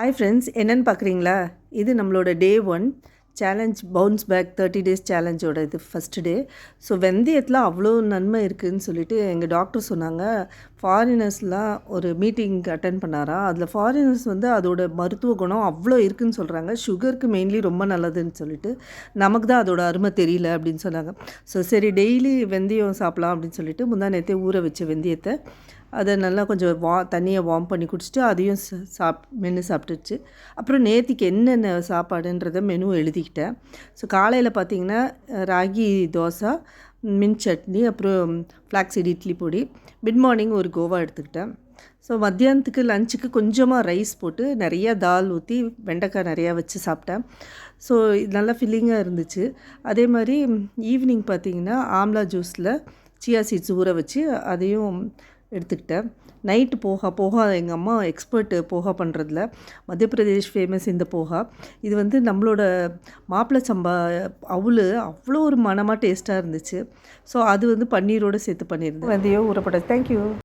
Hi friends என்னென்னு பார்க்குறீங்களா? இது நம்மளோட day one challenge bounce back thirty days சேலஞ்சோட இது ஃபஸ்ட்டு டே ஸோ வெந்தயத்தில் அவ்வளோ நன்மை இருக்குதுன்னு சொல்லிட்டு எங்கள் டாக்டர் சொன்னாங்க. ஃபாரினர்ஸ்லாம் ஒரு மீட்டிங் அட்டன் பண்ணாரா? அதில் ஃபாரினர்ஸ் வந்து அதோட மருத்துவ குணம் அவ்வளோ இருக்குதுன்னு சொல்கிறாங்க சுகருக்கு மெயின்லி ரொம்ப நல்லதுன்னு சொல்லிட்டு நமக்கு தான் அதோட அருமை தெரியல அப்படின்னு சொன்னாங்க. ஸோ சரி டெய்லி வெந்தயம் சாப்பிட்லாம் அப்படின்னு சொல்லிட்டு முந்தா நேரத்தே ஊற வச்ச வெந்தயத்தை அதை நல்லா கொஞ்சம் வா தண்ணியை வார்ம் பண்ணி குடிச்சிட்டு அதையும் சாப் மென்று சாப்பிட்டுச்சு. அப்புறம் நேற்றுக்கு என்னென்ன சாப்பாடுன்றத மெனு எழுதிக்கிட்டேன். ஸோ காலையில் பார்த்திங்கன்னா ராகி தோசை மின் சட்னி அப்புறம் ஃப்ளாக்ஸீட் இட்லி பொடி மிட் மார்னிங் ஒரு கோவா எடுத்துக்கிட்டேன். ஸோ மத்தியானத்துக்கு லஞ்சுக்கு கொஞ்சமாக ரைஸ் போட்டு நிறையா தால் ஊற்றி வெண்டைக்காய் நிறையா வச்சு சாப்பிட்டேன். ஸோ இது நல்லா ஃபில்லிங்காக இருந்துச்சு. அதே மாதிரி ஈவினிங் பார்த்திங்கன்னா ஆம்லா ஜூஸில் சியா சீட்ஸ் ஊற வச்சு அதையும் எடுத்துக்கிட்டேன். நைட்டு போகா போகா எங்கள் அம்மா எக்ஸ்பர்ட்டு போகா பண்ணுறதுல மத்திய பிரதேஷ் ஃபேமஸ் இந்த போகா. இது வந்து நம்மளோட மாப்பிள்ளை சம்பா அவுள் அவ்வளோ ஒரு மனமாக டேஸ்ட்டாக இருந்துச்சு. ஸோ அது வந்து பன்னீரோடு சேர்த்து பண்ணியிருந்தேன். வெந்தயம் ஊறப்பட்டது. தேங்க்யூ